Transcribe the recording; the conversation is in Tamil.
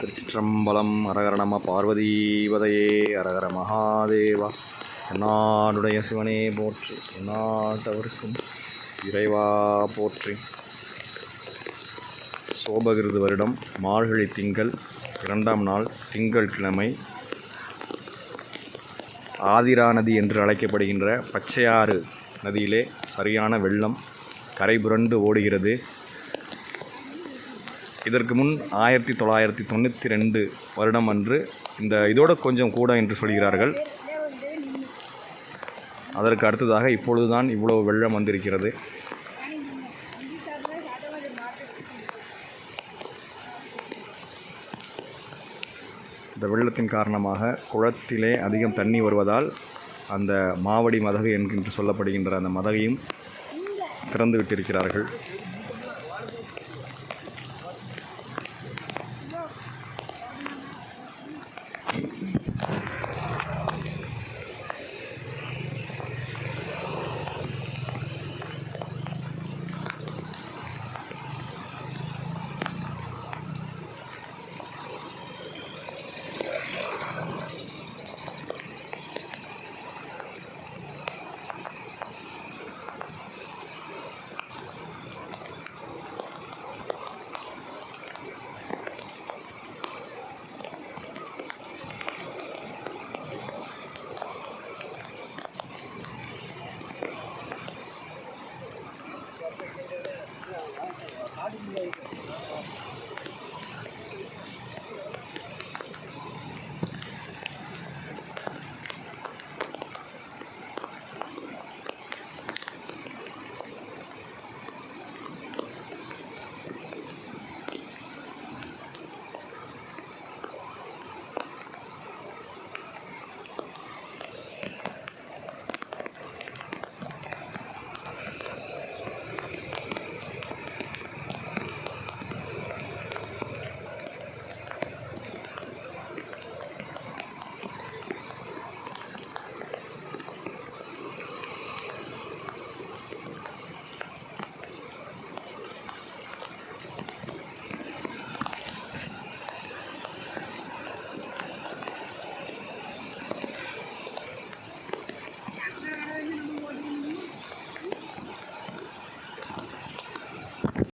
திருச்சிற்றம்பலம் அரகர நம பார்வதீபதையே அரகர மகாதேவா. என்னாடுடைய சிவனே போற்றி எந்நாட்டவருக்கும் இறைவா போற்றி. சோபகிருது வருடம் மார்கழி திங்கள் இரண்டாம் நாள் திங்கள் கிழமை. ஆதிரா நதி என்று அழைக்கப்படுகின்ற பச்சையாறு நதியிலே சரியான வெள்ளம் கரைபுரண்டு ஓடுகிறது. இதற்கு முன் ஆயிரத்தி தொள்ளாயிரத்தி தொண்ணூற்றி ரெண்டு வருடம் அன்று இந்த இதோட கொஞ்சம் கூட என்று சொல்கிறார்கள். அதற்கு அடுத்ததாக இப்பொழுதுதான் இவ்வளவு வெள்ளம் வந்திருக்கிறது. இந்த வெள்ளத்தின் காரணமாக குளத்திலே அதிகம் தண்ணி வருவதால் அந்த மாவடி மதகு என்கின்ற சொல்லப்படுகின்ற அந்த மதகையும் திறந்து விட்டிருக்கிறார்கள் 哪里没有？